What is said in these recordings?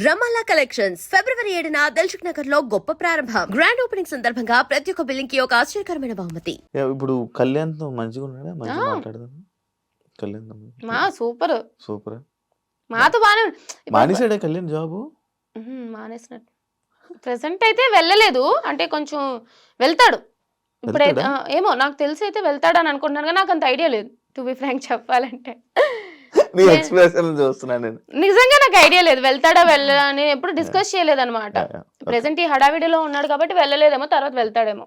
రమాలా collections. ఫిబ్రవరి ఏడున దిల్సుఖ్ నగర్లో గొప్ప ప్రారంభం. గ్రాండ్ ఓపెనింగ్ సందర్భంగా ప్రతి ఒక్క బిల్లింగ్కి ఒక ఆశ్చర్యకరమైన బహుమతి. యా, ఇప్పుడు కళ్యాణ్తో మంచిగా ఉన్నాడా? మంచిగా. మాట్లాడదాం కళ్యాణ్ మా సూపర్. సూపర్. మాతో ఇప్పుడు- మానేసాడే కళ్యాణ్ జాబు? మానేసినట్టు. ప్రెసెంట్ అయితే వెళ్ళలేదు. అంటే కొంచెం వెళ్తాడు. ఇప్పుడైతే ఏమో నాకు తెలిసి అయితే వెళ్తాడు అని అనుకుంటున్నాను కానీ నాకు అంత ఐడియా లేదు. టు బి ఫ్రాంక్ చెప్పాలంటే. నీ ఎక్స్ప్రెషన్ చూస్తున్నాను నేను. నిజంగా నాకు ఐడియా లేదు. వెళ్తాడా వెళ్ళా అని ఎప్పుడు డిస్కస్ చేయలేదు అనమాట. ప్రెసెంట్ ఈ హడావిడిలో ఉన్నాడు కాబట్టి వెళ్ళలేదేమో తర్వాత వెళ్తాడేమో.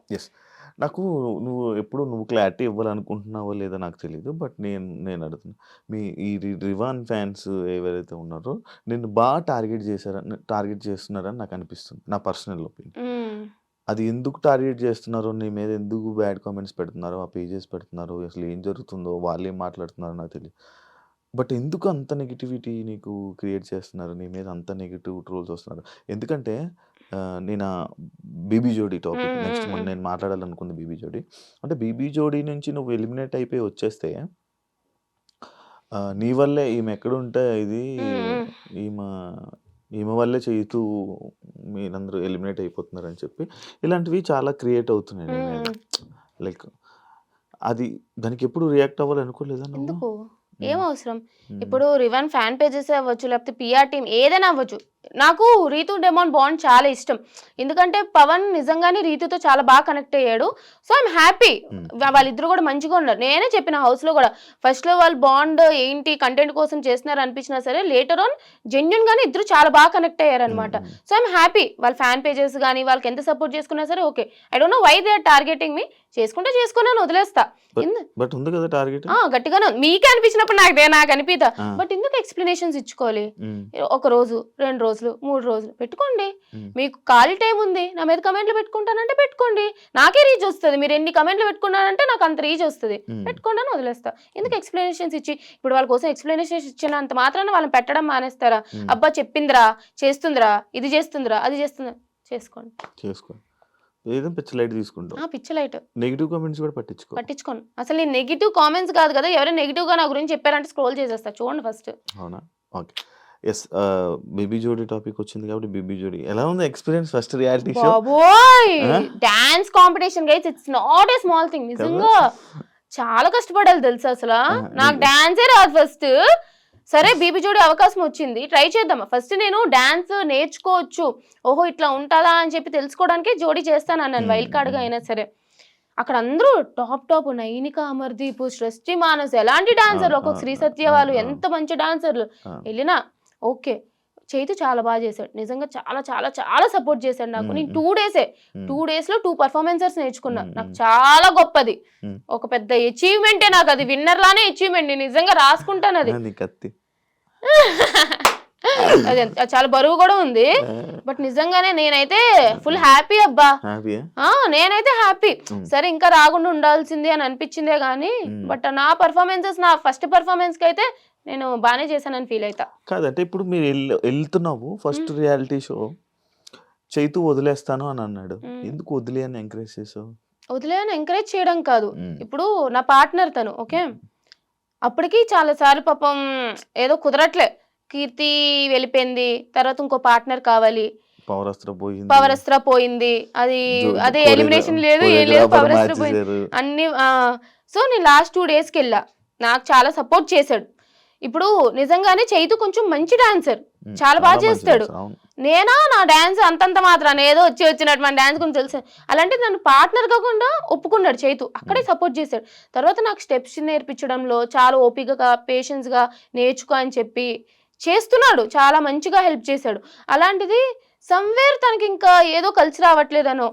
నాకు నువ్వు ఎప్పుడు నువ్వు క్లారిటీ ఇవ్వాలనుకుంటున్నావో లేదో నాకు తెలియదు బట్ నేను నేను అడుగుతున్నా. మీ ఈ రివాన్ ఫ్యాన్స్ ఎవరైతే ఉన్నారో నిన్ను బాగా టార్గెట్ చేశారని టార్గెట్ చేస్తున్నారని నాకు అనిపిస్తుంది నా పర్సనల్ ఒపీనియన్ ఉమ్, అది ఎందుకు టార్గెట్ చేస్తున్నారో నీ మీద ఎందుకు బ్యాడ్ కామెంట్స్ పెడుతున్నారో ఆ పేజెస్ పెడుతున్నారో అసలు ఏం జరుగుతుందో వాళ్ళు ఏం మాట్లాడుతున్నారో నాకు తెలియదు బట్ ఎందుకు అంత నెగిటివిటీ నీకు క్రియేట్ చేస్తున్నారు? నీ మీద అంత నెగిటివ్ ట్రోల్స్ వస్తున్నారు? ఎందుకంటే ఆ, నేను బీబీ జోడీ టాపిక్ నెక్స్ట్ మొన్న నేను మాట్లాడాలనుకుంది బీబీ జోడీ. అంటే బీబీ జోడీ నుంచి నువ్వు ఎలిమినేట్ అయిపోయి వచ్చేస్తే నీ వల్లే ఈమె ఎక్కడుంటే ఇది. ఈమె ఈమె వల్లే చేయుతూ మీరందరూ ఎలిమినేట్ అయిపోతున్నారు అని చెప్పి ఇలాంటివి చాలా క్రియేట్ అవుతున్నాయి నీ మీద. లైక్ అది దానికి ఎప్పుడు రియాక్ట్ అవ్వాలి అనుకోలేదా నువ్వు? ఎందుకు? ఏం అవసరం. ఇప్పుడు రివన్ ఫ్యాన్ పేజెస్ అవ్వచ్చు లేకపోతే పిఆర్ టీం ఏదైనా అవ్వచ్చు. నాకు రీతు డెమాన్ బాండ్ చాలా ఇష్టం. ఎందుకంటే పవన్ నిజంగానే రీతుతో చాలా బాగా కనెక్ట్ అయ్యాడు. So I'm happy hmm. వాళ్ళిద్దరు కూడా మంచిగా ఉన్నారు. నేనే చెప్పిన హౌస్లో కూడా ఫస్ట్లో వాళ్ళు బాండ్ ఏంటి కంటెంట్ కోసం చేస్తున్నారు అనిపించినా సరే లేటర్ ఆన్ జెన్యున్ గానే ఇద్దరు చాలా బాగా కనెక్ట్ అయ్యారు అనమాట. సో ఐఎమ్ హ్యాపీ వాళ్ళ ఫ్యాన్ పేజెస్ కానీ వాళ్ళకి ఎంత సపోర్ట్ చేసుకున్నా సరే okay I don't know why they are targeting me చేసుకుంటే చేసుకున్నాను వదిలేస్తా. బట్ ఉంది కదా టార్గెట్ ఆ, గట్టిగానే. మీకే అనిపించినప్పుడు నాకు నాకు అనిపిదా బట్ ఎందుకు ఎక్స్ప్లెనేషన్స్ ఇచ్చుకోవాలి. ఒక రోజు రెండు రోజులు మూడు రోజులు పెట్టుకోండి. మీకు ఖాళీ టైం ఉంది నా మీద కమెంట్లు పెట్టుకుంటానంటే పెట్టుకోండి. నాకే రీచ్ వస్తుంది. మీరు ఎన్ని కమెంట్లు పెట్టుకున్నారంటే నాకు అంత రీచ్ వస్తుంది. పెట్టుకోండి అని వదిలేస్తా. ఎందుకు ఎక్స్ప్లెనేషన్స్ ఇచ్చి? ఇప్పుడు వాళ్ళ కోసం ఎక్స్ప్లెనేషన్స్ ఇచ్చినంత మాత్రాన వాళ్ళని పెట్టడం మానేస్తారా? అబ్బా చెప్పిందిరా చేస్తుందిరా ఇది చేస్తుందిరా అది చేస్తుందిరా. చేసుకోండి. చేసుకో ఏదో పిచ్చి లైట్ తీసుకుంటావు ఆ పిచ్చి లైట్ నెగిటివ్ కామెంట్స్ కూడా పట్టించుకో. పట్టించుకోను. అసలు నేను నెగిటివ్ కామెంట్స్ కాదు కదా ఎవరైనా నెగిటివ్గా నా గురించి చెప్పారంటే స్క్రోల్ చేసేస్తా. చూడండి ఫస్ట్ అవునా? Okay yes baby Jodi topic వచ్చింది కాబట్టి బేబీ జోడీ. ఎలా ఉంది ఎక్స్పీరియన్స్ ఫస్ట్ రియాలిటీ షో? బాబోయ్? Dance competition guys it's not a small thing నిజంగా చాలా కష్టపడాలి తెలుసు అసలు? నాకు డాన్సే రాదు ఫస్ట్ సరే బీబీ జోడి అవకాశం వచ్చింది. ట్రై చేద్దాం ఫస్ట్ నేను డాన్స్ నేర్చుకోవచ్చు. ఓహో ఇట్లా ఉంటుందా అని చెప్పి తెలుసుకోవడానికి జోడీ చేస్తాను అన్నాను వైల్డ్ కార్డ్గా. అయినా సరే. అక్కడ అందరూ టాప్ టాప్ నైనిక అమర్దీప్ సృష్టి మానస్ ఎలాంటి డాన్సర్లు ఒక్కొక్క శ్రీ సత్య వాళ్ళు. ఎంత మంచి డాన్సర్లు వెళ్ళినా ఓకే. చైతు చాలా బాగా చేశాడు. నిజంగా చాలా చాలా చాలా సపోర్ట్ చేశాడు నాకు. నేను. టూ డేసే టూ డేస్లో టూ పర్ఫార్మెన్సెస్ నేర్చుకున్నా. నాకు. చాలా గొప్పది. ఒక పెద్ద అచీవ్మెంటే నాకు అది. విన్నర్ లానే అచీవ్మెంట్. నేను నిజంగా రాసుకుంటాను అది. అది చాలా బరువు కూడా ఉంది. బట్ నిజంగానే నేనైతే ఫుల్ హ్యాపీ అబ్బా. నేనైతే హ్యాపీ. సరే ఇంకా రాకుండా ఉండాల్సింది అని అనిపించిందే మ్మ్. బట్ నా పర్ఫార్మెన్సెస్ నా ఫస్ట్ పర్ఫార్మెన్స్కి అయితే నేను బాగానే చేశానని ఫీల్ అవుతా కాదంటే ఇప్పుడు మీరు వెళ్- వెళ్తున్నావు ఫస్ట్ రియాలిటీ షో చైతు వదిలేస్తాను అని అన్నాడు. ఎందుకు వదిలే అని ఎంకరేజ్ చేసావు? వదిలేని ఎంకరేజ్ చేయడం కాదు. ఇప్పుడు నా పార్ట్నర్ తను ఓకే అప్పటికి చాలా సార్లు పాపం ఏదో కుదరట్లే. కీర్తి వెళ్ళిపోయింది తర్వాత ఇంకో పార్ట్నర్ కావాలి. పవరస్త్ర పోయింది. పవరస్త్ర పోయింది. అది అదే ఎలిమినేషన్ లేదు ఏం లేదు పవరస్త్ర పోయింది. అన్ని సో నేను లాస్ట్ టూ డేస్కి వెళ్ళా. నాకు చాలా సపోర్ట్ చేశాడు. ఇప్పుడు నిజంగానే చైతు కొంచెం మంచి డాన్సర్. చాలా బాగా చేస్తాడు. నేనా? నా డాన్స్ అంతంత మాత్రాన్ని ఏదో వచ్చి వచ్చినటువంటి డాన్స్ గురించి తెలుసు. అలాంటి నన్ను పార్ట్నర్ కాకుండా ఒప్పుకున్నాడు చైతు. అక్కడే సపోర్ట్ చేశాడు. తర్వాత నాకు స్టెప్స్ నేర్పించడంలో చాలా ఓపికగా పేషెన్స్గా నేర్చుకో అని చెప్పి చేస్తున్నాడు. చాలా మంచిగా హెల్ప్ చేశాడు. అలాంటిది సమ్వేర్ తనకి ఇంకా ఏదో కలిసి రావట్లేదనో.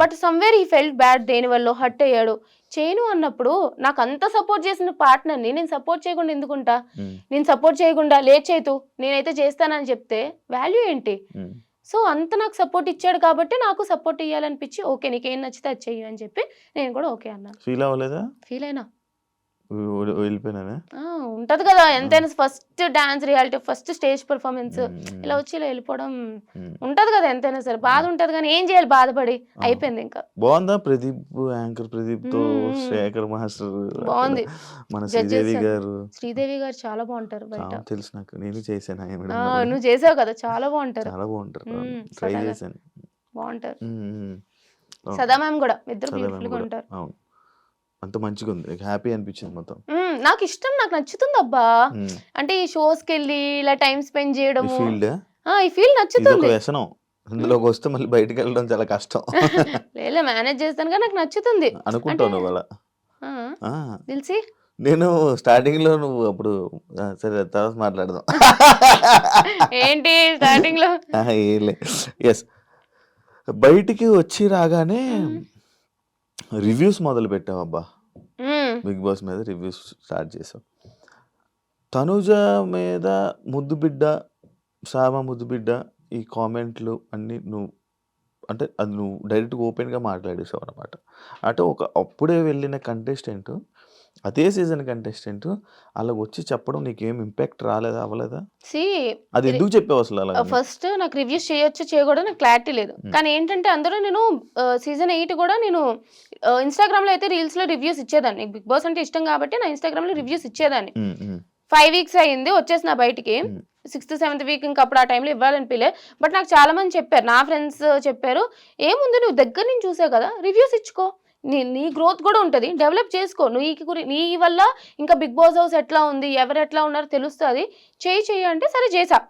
But somewhere I felt bad దేని వల్ల హర్ట్ అయ్యాడు. చేయను అన్నప్పుడు నాకు అంత సపోర్ట్ చేసిన పార్ట్నర్ని నేను సపోర్ట్ చేయకుండా ఎందుకుంటా? మ్మ్. నేను సపోర్ట్ చేయకుండా లేట్ చేయతు నేనైతే చేస్తానని చెప్తే వాల్యూ ఏంటి. సో అంత నాకు సపోర్ట్ ఇచ్చాడు కాబట్టి నాకు సపోర్ట్ ఇవ్వాలనిపించి ఓకే నీకేం నచ్చితే అది చెయ్యి అని చెప్పి నేను కూడా ఓకే అన్నాను ఫీల్ అవ్వలేదా? ఫీల్ అయినా. వె- వెళ్ళిపోయినానే ఆ, ఉంటది కదా ఎంతైనా first dance reality first stage performance. ఇలా వచ్చి ఇలా వెళ్ళిపోవడం. ఉంటది కదా ఎంతైనా సరే. బాధ ఉంటది కానీ ఏం చేయాలి? బాధపడి. అయిపోయింది ఇంకా. బాగుందా ప్రదీప్ యాంకర్ ప్రదీప్తో. శేఖర్ మాస్టర్? బాగుంది. మన శ్రీదేవి గారు. శ్రీదేవి గారు చాలా బాగుంటారు బయట. తెలుసు నాకు. నేను చేశాను. నువ్వు చేసావు కదా చాలా బాగుంటారు. చాలా బాగుంటారు. ట్రై. చేశాను. బాగుంటారు. సదా మ్యామ్ కూడా ఇద్దరు బ్యూటిఫుల్గా. ఉంటారు. అవును. అంత మంచిగా ఉంది హ్యాపీ అనిపించింది మొత్తం. నాకు ఇష్టం నాకు నచ్చుతుంది అబ్బా. అంటే ఈ షోస్కి వెళ్ళి ఇలా టైం స్పెండ్ ఈ చేయడము ఫీల్డ్? ఆ, ఈ ఫీల్ నచ్చుతుంది. వ్యసనం. ఇందులోకి వస్తే మళ్ళీ బయటకు వెళ్ళడం చాలా కష్టం. లేదా మేనేజ్ చేస్తాను కానీ నాకు నచ్చుతుంది. ఆ, ఆ, తెలిసి నేను స్టార్టింగ్లో నువ్వు అప్పుడు సరే తర్వాత మాట్లాడదాం. ఏంటి స్టార్టింగ్లో. ఎస్ బయటికి వచ్చి రాగానే. రివ్యూస్ మొదలు మ్మ్, బిగ్ బాస్ మీద రివ్యూస్ స్టార్ట్ చేసావు తనుజ మీద ముద్దు బిడ్డ సామ ముద్దు బిడ్డ ఈ కామెంట్లు అన్నీ నువ్వు అంటే అది నువ్వు డైరెక్ట్గా ఓపెన్గా మాట్లాడేసావు అనమాట అంటే ఒక అప్పుడే వెళ్ళిన కంటెస్టెంట్ అదే సీజన్ కంటెస్టెంట్ అలా వచ్చి చెప్పడం నీకేం ఇంపాక్ట్ రాలేదా అవ్వలేదా? అది ఎందుకు చెప్పావు అసలు అలా ఫస్ట్ నాకు రివ్యూస్ చేయొచ్చు చేయకూడదు నాకు క్లారిటీ లేదు. కానీ ఏంటంటే అందరూ నేను సీజన్ ఎయిట్ కూడా నేను ఇన్స్టాగ్రామ్లో అయితే రీల్స్లో రివ్యూస్ ఇచ్చేదాన్ని. బిగ్ బాస్ అంటే ఇష్టం కాబట్టి నా ఇన్స్టాగ్రామ్లో రివ్యూస్ ఇచ్చేదాన్ని. ఫైవ్ వీక్స్ అయ్యింది వచ్చేసిన బయటికి. సిక్స్త్ సెవెంత్ వీక్ ఇంకా అప్పుడు ఆ టైంలో ఇవ్వాలనిపించలే బట్ నాకు చాలా మంది చెప్పారు నా ఫ్రెండ్స్ చెప్పారు ఏముంది నువ్వు దగ్గర నుంచి చూసావు కదా రివ్యూస్ ఇచ్చుకో. నీ నీ గ్రోత్ కూడా ఉంటుంది. డెవలప్ చేసుకో. నువ్వు ఈ గురి నీ వల్ల ఇంకా బిగ్ బాస్ హౌస్ ఎట్లా ఉంది ఎవరు ఎట్లా ఉన్నారో తెలుస్తుంది. చేయి చేయి అంటే సరే చేసా.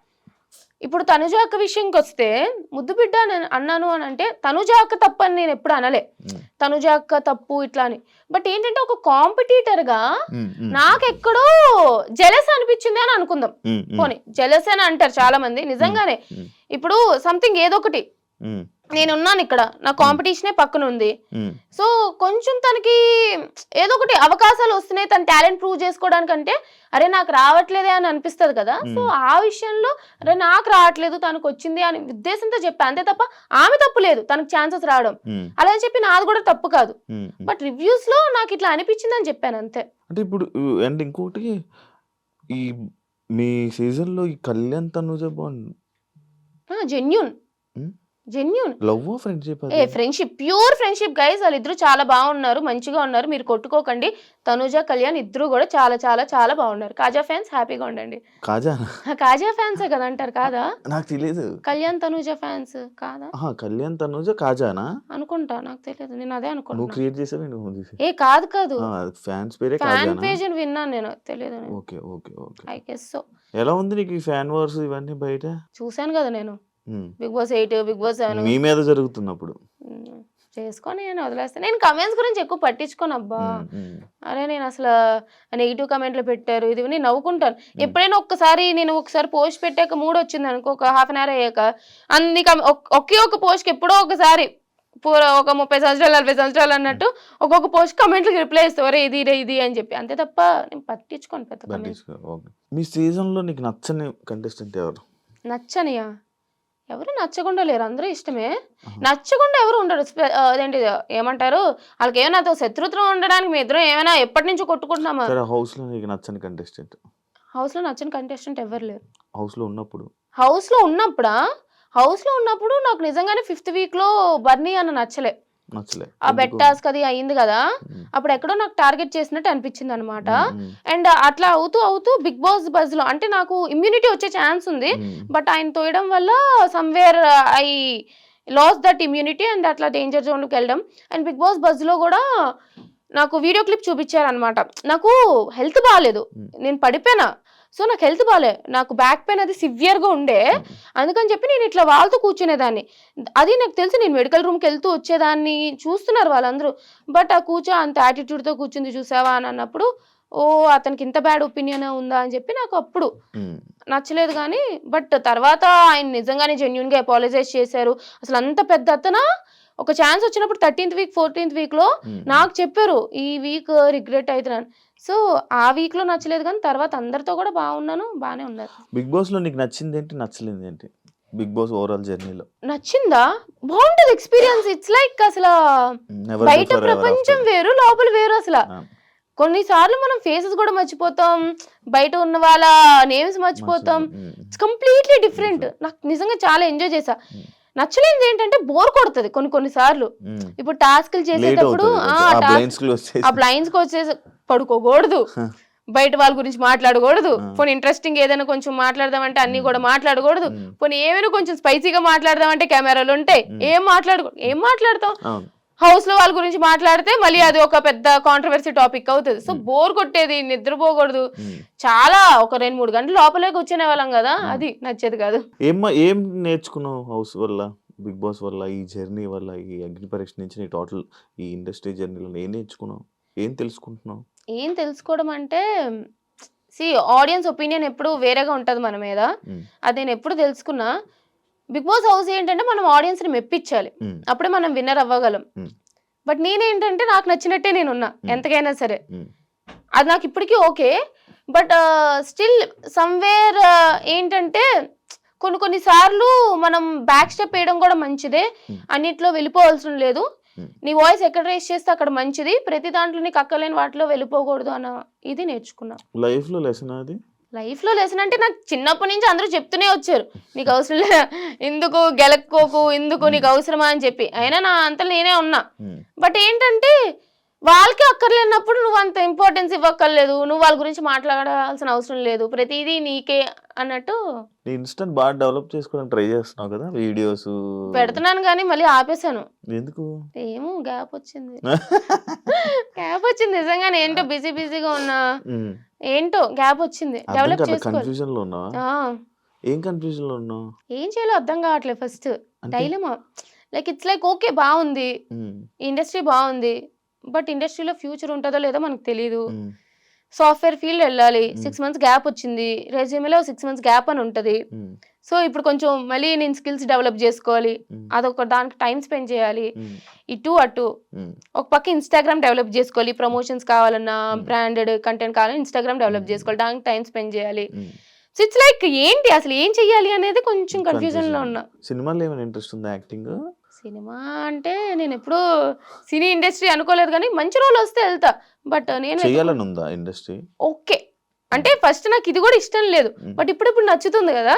ఇప్పుడు తనుజ అక్క విషయంకి వస్తే ముద్దు బిడ్డ అని అన్నాను అని అంటే తనుజ అక్క తప్పు అని నేను ఎప్పుడు అనలే. తనుజ అక్క తప్పు ఇట్లా అని. బట్ ఏంటంటే ఒక కాంపిటీటర్గా నాకెక్కడో జెలస్ అనిపించింది అని అనుకుందాం. పోనీ జెలస్ అని అంటారు చాలా మంది నిజంగానే. ఇప్పుడు సంథింగ్ ఏదో ఒకటి. ఉమ్, నేను ఉన్నాను ఇక్కడ నా కాంపిటీషనే పక్కన ఉంది. సో కొంచెం తనకి ఏదో ఒకటి అవకాశాలు వస్తున్నాయి. తన టాలెంట్ ప్రూవ్ చేసుకోవడానికంటే అరే నాకు రావట్లేదే అని అనిపిస్తుంది కదా. సో. ఆ విషయంలో అరే నాకు రావట్లేదు తనకు వచ్చింది అని ఉద్దేశంతో చెప్పా. అంతే తప్ప ఆమె తప్పు లేదు. తనకు ఛాన్సెస్ రావడం. అలా అని చెప్పి నాది కూడా తప్పు కాదు. బట్ రివ్యూస్లో నాకు ఇట్లా అనిపించింది అని చెప్పాను అంతే. అంటే ఇప్పుడు అండ్ ఇంకోటి ఈ మీ సీజన్లో ఈ కళ్యాణ్ తనుజ బాగుంది genuine. Genuine love friendship a friendship pure friendship guys వాళ్ళిద్దరూ చాలా బాగున్నారు. మంచిగా ఉన్నారు. మీరు కొట్టుకోకండి. తనుజ కళ్యాణ్ ఇద్దరు కూడా చాలా చాలా చాలా బాగున్నారు. కాజా ఫ్యాన్స్ హ్యాపీగా ఉండండి. కాజా? కాజా ఫ్యాన్సే కదా అంటారు. కాదా? నాకు తెలియదు కళ్యాణ్ తనుజ ఫ్యాన్స్ కాదా? కళ్యాణ్ తనుజ కాజానా? అనుకుంటా. నాకు తెలియదు నేను అదే నువ్వు అనుకుంటున్నా క్రియేట్ చేసావు నువ్వు ఏ కాదు కాదు. ఫ్యాన్స్ పేరే ఫ్యాన్ పేజ్ అని విన్నాను నేను. తెలియదు okay okay okay. I guess so ఎలా ఉంది నీకు ఈ ఫ్యాన్ వార్స్ ఇవన్నీ బయట? చూశాను కదా నేను. Bigg Boss eight Bigg Boss seven. మీ మీద జరుగుతున్నప్పుడు. చేసుకొని నేను వదిలేస్తాను నేను కమెంట్స్ గురించి ఎక్కువ పట్టించుకోను అబ్బా. ఉమ్, అరే నేను అసలు నెగిటివ్ కమెంట్లు పెట్టారు ఇది నేను నవ్వుకుంటాను. ఎప్పుడైనా ఒక్కసారి నేను ఒకసారి పోస్ట్ పెట్టాక మూడు వచ్చింది అనుకో ఒక హాఫ్ అన్ అవర్ అయ్యాక అన్ని ఒక్- ఒకే పోస్ట్కి ఎప్పుడో ఒకసారి పూర ఒక ముప్పై సంవత్సరాలు నలభై సంవత్సరాలు అన్నట్టు ఒక్కొక్క పోస్ట్ కమెంట్కి రిప్లై ఇస్తారు "ఒరే, ఇది రే ఇది అని చెప్పి. అంతే తప్ప నేను పట్టించుకోను పెద్ద మీ సీజన్లో నీకు నచ్చని కంటెస్టెంట్ ఎవరు? నచ్చనియా? ఎవరు నచ్చకుండా లేరు అందరూ ఇష్టమే. నచ్చకుండా ఎవరు ఉండరు. అదేంటి ఏమంటారు? వాళ్ళకి ఏమైనా శత్రుత్వం ఉండడానికి మీ ఇద్దరం ఏమైనా ఎప్పటి నుంచో కొట్టుకుంటున్నామా? హౌస్లో నీకు నచ్చని కంటెస్టెంట్ హౌస్లో నచ్చని కంటెస్టెంట్ ఎవరు లేరు. హౌస్లో ఉన్నప్పుడు. హౌస్లో ఉన్నప్పుడా? హౌస్లో ఉన్నప్పుడు నాకు నిజంగానే ఫిఫ్త్ వీక్లో బర్నీ అన్న నచ్చలే. ఆ బెట్ ఎందుకు? టాస్క్ అది అయింది కదా అప్పుడు ఎక్కడో నాకు టార్గెట్ చేసినట్టు అనిపించింది అనమాట అండ్ అట్లా అవుతూ అవుతూ బిగ్ బాస్ బజ్లో అంటే నాకు ఇమ్యూనిటీ వచ్చే ఛాన్స్ ఉంది బట్ ఆయన తోయడం వల్ల somewhere I lost that immunity and అట్లా డేంజర్ జోన్కి వెళ్ళడం. అండ్ బిగ్ బాస్ బజ్లో కూడా నాకు వీడియో క్లిప్ చూపించారనమాట నాకు హెల్త్ బాగాలేదు. నేను పడిపోయినా. సో నాకు హెల్త్ బాగాలే నాకు బ్యాక్ పెయిన్ అది సివియర్గా ఉండే. అందుకని చెప్పి నేను ఇట్లా వాళ్ళతో కూర్చునేదాన్ని. అది నాకు తెలిసి నేను మెడికల్ రూమ్కి వెళ్తూ వచ్చేదాన్ని చూస్తున్నారు వాళ్ళందరూ. బట్ ఆ కూర్చో అంత యాటిట్యూడ్తో కూర్చుంది చూసావా అని అన్నప్పుడు ఓ అతనికి ఇంత బ్యాడ్ ఒపీనియన్ ఉందా అని చెప్పి నాకు అప్పుడు నచ్చలేదు కానీ బట్ తర్వాత ఆయన నిజంగానే జెన్యున్గా అపాలజైజ్ చేశారు. అసలు అంత పెద్ద అతన? ఒక ఛాన్స్ వచ్చినప్పుడు థర్టీన్త్ వీక్ ఫోర్టీన్త్ వీక్లో నాకు చెప్పారు ఈ వీక్ రిగ్రెట్ అవుతున్నాను సో ఆ వీక్లో నచ్చలేదు కానీ తర్వాత అందరితో కూడా బాగున్నాను బాగానే ఉన్నారు. బిగ్ బాస్లో నీకు నచ్చింది ఏంటి నచ్చలేదు ఏంటి? బిగ్ బాస్ ఓవరాల్ జర్నీలో నచ్చిందా? బాగుంటది ఎక్స్పీరియన్స్ ఇట్స్ లైక్ అసలు బయట ప్రపంచం వేరు లోపల వేరు అసలు. కొన్నిసార్లు మనం ఫేసెస్ కూడా మర్చిపోతాం బయట ఉన్న వాళ్ళ నేమ్స్ మర్చిపోతాం. ఇట్స్ కంప్లీట్లీ డిఫరెంట్ నాకు నిజంగా చాలా ఎంజాయ్ చేసా నచ్చలేనిది ఏంటంటే బోర్ కొడుతుంది కొన్ని కొన్నిసార్లు ఉమ్. ఇప్పుడు టాస్క్లు చేసేటప్పుడు ఆ కి వచ్చేసి పడుకోకూడదు. బయట వాళ్ళ గురించి మాట్లాడకూడదు. పోనీ ఇంట్రెస్టింగ్ ఏదైనా కొంచెం మాట్లాడదామంటే అన్ని కూడా మాట్లాడకూడదు. పోనీ ఏమైనా కొంచెం స్పైసీగా మాట్లాడదామంటే కెమెరాలు ఉంటాయి. ఏం మాట్లాడకూడదు. ఏం మాట్లాడతాం? హౌస్లో వాళ్ళ గురించి మాట్లాడితే మళ్ళీ అది ఒక పెద్ద కాంట్రవర్సీ టాపిక్ అవుతుంది. So Hmm. బోర్ కొట్టేది నిద్రపోకూడదు. ఉమ్. చాలా ఒక రెండు మూడు గంటలు లోపలే కూర్చునే వాళ్ళం కదా Hmm. అది నచ్చేది కాదు. ఏం ఏం నేర్చుకున్నావు హౌస్ వల్ల బిగ్ బాస్ వల్ల ఈ జర్నీ వల్ల ఈ అగ్ని పరీక్ష నుంచి నీ టోటల్ ఈ ఇండస్ట్రీ జర్నీలో ఏం నేర్చుకున్నావు? ఏం తెలుసుకుంటున్నావు? ఏం తెలుసుకోవడం అంటే సి ఆడియన్స్ ఒపీనియన్ ఎప్పుడు వేరేగా ఉంటది మన మీద. అది నేను ఎప్పుడు తెలుసుకున్నా. బిగ్ బాస్ హౌస్ ఏంటంటే మనం ఆడియన్స్ని మెప్పించాలి అప్పుడే మనం విన్నర్ అవ్వగలం. బట్ నేనేంటంటే నాకు నచ్చినట్టే నేను ఉన్నా Hmm. ఎంతకైనా సరే. అది నాకు ఇప్పటికీ ఓకే. బట్ స్టిల్ సమ్వేర్ ఏంటంటే కొన్ని కొన్ని సార్లు మనం బ్యాక్ స్టెప్ వేయడం కూడా మంచిదే. అన్నిట్లో వెళ్ళిపోవాల్సిన లేదు. నీ వాయిస్ ఎక్కడ రేస్ చేస్తే అక్కడ మంచిది. ప్రతి దాంట్లో నీకు అక్కలేని వాటిలో వెళ్ళిపోకూడదు అన్న ఇది నేర్చుకున్నా. లైఫ్లో లెసన్ అది? లైఫ్లో లెసన్ అంటే నాకు చిన్నప్పటి నుంచి అందరూ చెప్తూనే వచ్చారు. నీకు అవసరం లే ఎందుకు గెలక్కోకు ఎందుకు నీకు అవసరమా అని చెప్పి. అయినా నా అంత నేనే ఉన్నా. బట్ ఏంటంటే వాళ్ళకి అక్కర్లేనప్పుడు నువ్వు అంత ఇంపార్టెన్స్ ఇవ్వక్కర్లేదు. నువ్వు వాళ్ళ గురించి మాట్లాడాల్సిన అవసరం లేదు. ప్రతిదీ నీకే అన్నట్టు ఇన్స్టెంట్ బాగా డెవలప్ చేసుకోవడానికి ట్రై చేస్తున్నావు కదా వీడియోస్ పెడుతున్నాను కానీ మళ్ళీ ఆపేశాను. ఎందుకు? ఏమో గ్యాప్ వచ్చింది. గ్యాప్ వచ్చింది నిజంగానే. ఏంటో బిజీ బిజీగా ఉన్నా. ఏంటో గ్యాప్ వచ్చింది. డెవలప్ కన్ఫ్యూజన్లో ఏం కన్ఫ్యూజన్లో ఉన్నావు? ఏం చేయాలో అర్థం కావట్లేదు first dilemma like it's like okay బాగుంది. ఇండస్ట్రీ బాగుంది. బట్ ఇండస్ట్రీలో ఫ్యూచర్ ఉంటుందో లేదో మనకు తెలియదు సాఫ్ట్వేర్ ఫీల్డ్ వెళ్ళాలి. సిక్స్ మంత్స్ గ్యాప్ వచ్చింది. రెజ్యూమేలో సిక్స్ మంత్స్ గ్యాప్ అని ఉంటుంది. సో ఇప్పుడు కొంచెం మళ్ళీ నేను స్కిల్స్ డెవలప్ చేసుకోవాలి. అదొక దానికి టైం స్పెండ్ చేయాలి. ఇటు అటు. ఒక పక్క ఇన్స్టాగ్రామ్ డెవలప్ చేసుకోవాలి. ప్రమోషన్స్ కావాలన్నా. బ్రాండెడ్ కంటెంట్ కావాలన్నా ఇన్స్టాగ్రామ్ డెవలప్. చేసుకోవాలి. దానికి టైం స్పెండ్ చేయాలి. సో ఇట్స్ లైక్ ఏంటి? అసలు ఏం చెయ్యాలి అనేది కొంచెం కన్ఫ్యూజన్లో. ఉన్నా. సినిమాలో ఏమైనా ఇంట్రెస్ట్ ఉందా యాక్టింగ్ సినిమా అంటే నేను ఎప్పుడూ సినీ ఇండస్ట్రీ అనుకోలేదు కానీ మంచి రోల్ వస్తే వెళ్తా. బట్ నేను చేయాలని ఉందా ఇండస్ట్రీ ఓకే అంటే ఫస్ట్ నాకు ఇది కూడా ఇష్టం లేదు. బట్ ఇప్పుడు ఇప్పుడు నచ్చుతుంది కదా.